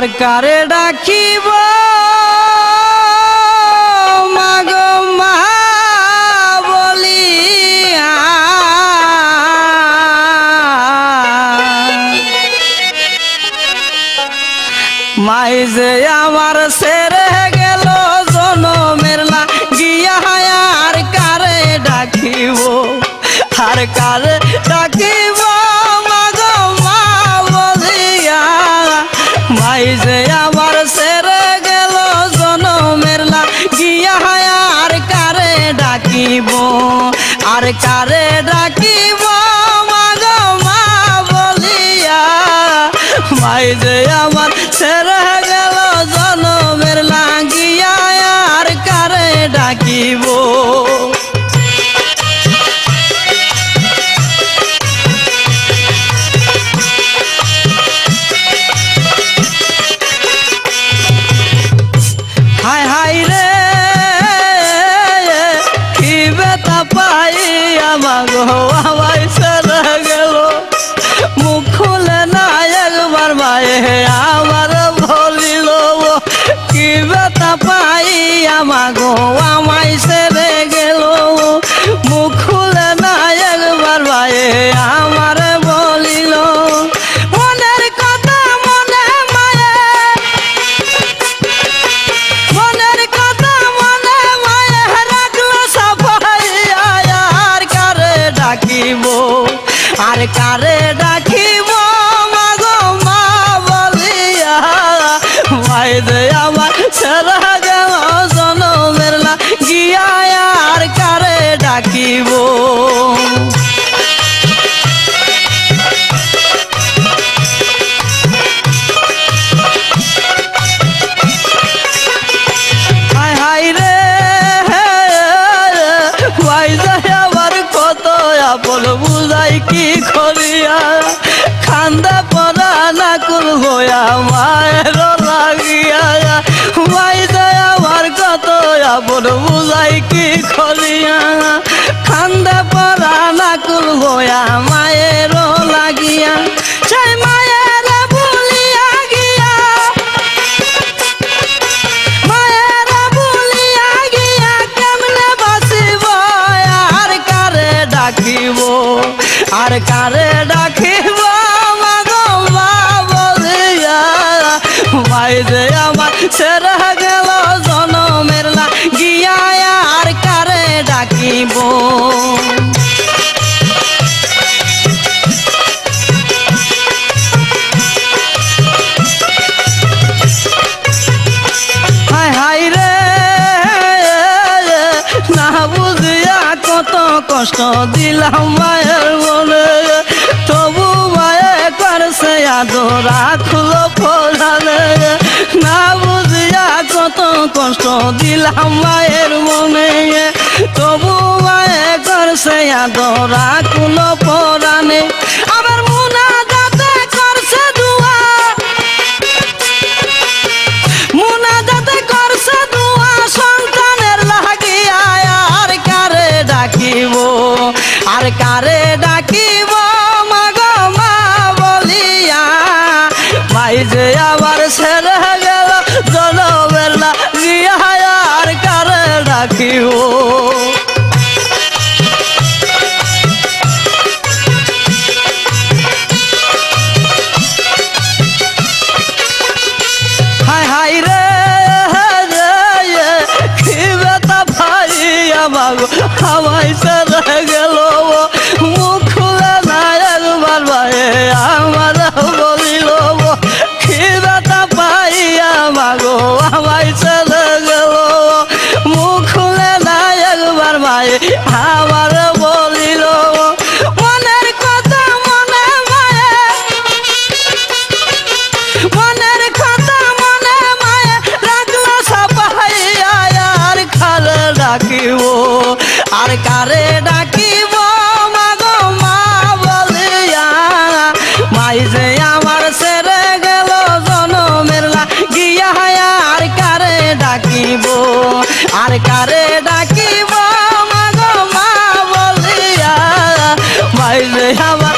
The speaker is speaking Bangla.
আর কারে ডাকিব মাগো মা বলিয়া মাই যে আমার সেরে গেল জনমের গিয়া আর কারে ডাকিব আর কারে ডাকিব যে আমার ছেড়ে গেল জনমের লাগিয়া আর কারে ডাকিব? হাই হাই हैं আমার আপন বুঝাই কি করিয়া? খান্দা পরা না কুল গোয়া মায়ের লাগিয়া। মায়ের ভুলিয়া গিয়া। মায়েরা বলিয়া গিয়া কেমনে বাঁচিব? আর কারে ডাকিব? আর কারে ডাকিব? মাগো বলিয়া মাই যে আমার ছেড়ে কষ্ট দিলাম মায়ের মনে। তবু মায়ে করছে আদরা খুলো ফোরালে না বুঝিয়া কত কষ্ট দিলাম মায়ের মনে। তবু মায়ে করছে আদরা খুলো পরানে love. হইলে আমার